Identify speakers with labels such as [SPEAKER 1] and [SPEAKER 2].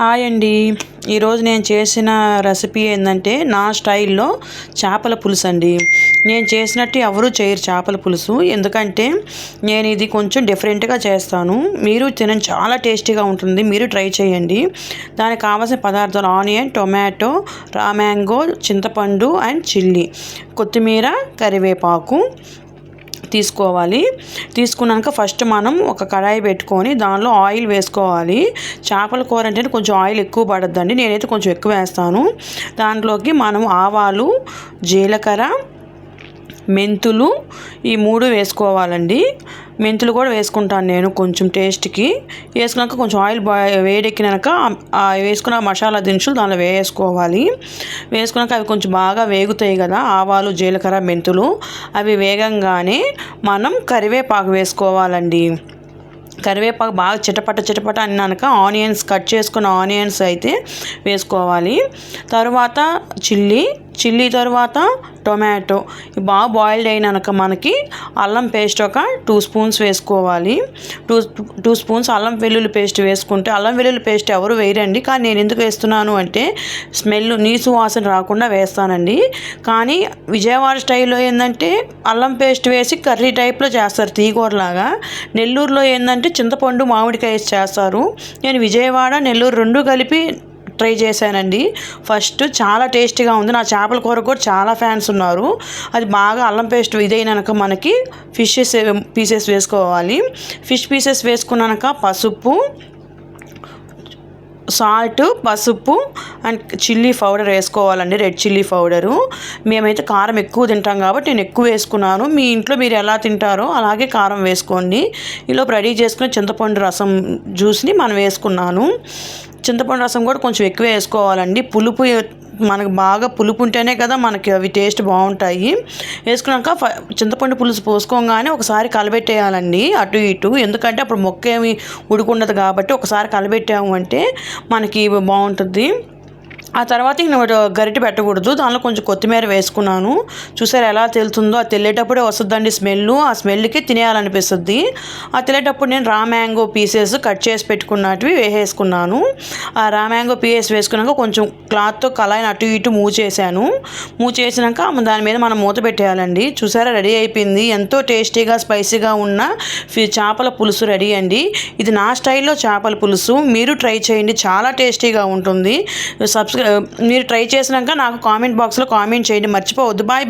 [SPEAKER 1] Hi అండి. ఈరోజు నేను చేసిన రెసిపీ ఏంటంటే నా స్టైల్లో చేపల పులుసు అండి. నేను చేసినట్టు ఎవరు చేయరు చేపల పులుసు. ఎందుకంటే నేను ఇది కొంచెం డిఫరెంట్గా చేస్తాను. మీరు తినని చాలా టేస్టీగా ఉంటుంది. మీరు ట్రై చేయండి. దానికి కావాల్సిన పదార్థాలు ఆనియన్ టొమాటో రా మ్యాంగో చింతపండు అండ్ చిల్లీ కొత్తిమీర కరివేపాకు తీసుకోవాలి. తీసుకున్నాక ఫస్ట్ మనం ఒక కడాయి పెట్టుకొని దానిలో ఆయిల్ వేసుకోవాలి. చేపల కూర అంటే కొంచెం ఆయిల్ ఎక్కువ పడద్దండి. నేనైతే కొంచెం ఎక్కువ వేస్తాను. దాంట్లోకి మనం ఆవాలు జీలకర్ర మెంతులు ఈ మూడు వేసుకోవాలండి. మెంతులు కూడా వేసుకుంటాను నేను కొంచెం టేస్ట్కి వేసుకున్నాక కొంచెం ఆయిల్ వేడెక్కినాక వేసుకున్న మసాలా దినుసులు దానిలో వేసుకోవాలి. వేసుకున్నాక అవి కొంచెం బాగా వేగుతాయి కదా ఆవాలు జీలకర్ర మెంతులు. అవి వేగంగానే మనం కరివేపాకు వేసుకోవాలండి. కరివేపాకు బాగా చిటపట చిటపట అన్నాక ఆనియన్స్ కట్ చేసుకున్న ఆనియన్స్ అయితే వేసుకోవాలి. తర్వాత చిల్లీ చిల్లీ తర్వాత టొమాటో. బాగా బాయిల్డ్ అయినాక మనకి అల్లం పేస్ట్ ఒక టూ స్పూన్స్ వేసుకోవాలి. టూ టూ స్పూన్స్ అల్లం వెల్లుల్లి పేస్ట్ వేసుకుంటే అల్లం వెల్లుల్లి పేస్ట్ ఎవరు వేయరండి. కానీ నేను ఎందుకు వేస్తున్నాను అంటే స్మెల్ నీసు వాసన రాకుండా వేస్తానండి. కానీ విజయవాడ స్టైల్లో ఏంటంటే అల్లం పేస్ట్ వేసి కర్రీ టైప్లో చేస్తారు తీగూరలాగా. నెల్లూరులో ఏంటంటే చింతపండు మామిడికాయ చేస్తారు. నేను విజయవాడ నెల్లూరు రెండు కలిపి ట్రై చేశానండి. ఫస్ట్ చాలా టేస్టీగా ఉంది. నా చేపల కూర కూడా చాలా ఫ్యాన్స్ ఉన్నారు. అది బాగా అల్లం పేస్ట్ ఇదైనాక మనకి ఫిషెస్ పీసెస్ వేసుకోవాలి. ఫిష్ పీసెస్ వేసుకున్నాక పసుపు సాల్ట్ పసుపు అండ్ చిల్లీ పౌడర్ వేసుకోవాలండి. Red chilli powder. మేమైతే కారం ఎక్కువ తింటాం కాబట్టి నేను ఎక్కువ వేసుకున్నాను. మీ ఇంట్లో మీరు ఎలా తింటారో అలాగే కారం వేసుకోండి. ఈలోపు రెడీ చేసుకుని చింతపండు రసం జ్యూస్ని మనం వేసుకున్నాను. చింతపండు రసం కూడా కొంచెం ఎక్కువ వేసుకోవాలండి. పులుపు మనకు బాగా పులుపు ఉంటేనే కదా మనకి అవి టేస్ట్ బాగుంటాయి. వేసుకున్నాక చింతపండు పులుసు పోసుకోగానే ఒకసారి కలబెట్టేయాలండి. అటు ఇటు. ఎందుకంటే అప్పుడు మొక్క ఏమి ఉడుకుండదు కాబట్టి ఒకసారి కలబెట్టాము అంటే మనకి బాగుంటుంది. ఆ తర్వాత ఇంక గరిటె పెట్టకూడదు. దానిలో కొంచెం కొత్తిమీర వేసుకున్నాను. చూసారు ఎలా తెలుతుందో అది తెలియటప్పుడే వస్తుందండి స్మెల్ ఆ స్మెల్కి తినేయాలనిపిస్తుంది. ఆ తెల్లేటప్పుడు నేను రా మ్యాంగో పీసెస్ కట్ చేసి పెట్టుకున్నటివి వేసేసుకున్నాను. ఆ రా మ్యాంగో పీసెస్ వేసుకున్నాక కొంచెం క్లాత్తో కళాయిని అటు ఇటు మూవ్ చేశాను మూవ్ చేసినాక దాని మీద మనం మూత పెట్టేయాలండి. చూసారా? రెడీ అయిపోయింది. ఎంతో టేస్టీగా స్పైసీగా ఉన్న చేపల పులుసు రెడీ అండి. ఇది నా స్టైల్లో చేపల పులుసు. మీరు ట్రై చేయండి. చాలా టేస్టీగా ఉంటుంది. సబ్స్క్రై మీరు ట్రై చేసినాక నాకు కామెంట్ బాక్స్లో కామెంట్ చేయండి. మర్చిపోవద్దు. బాయ్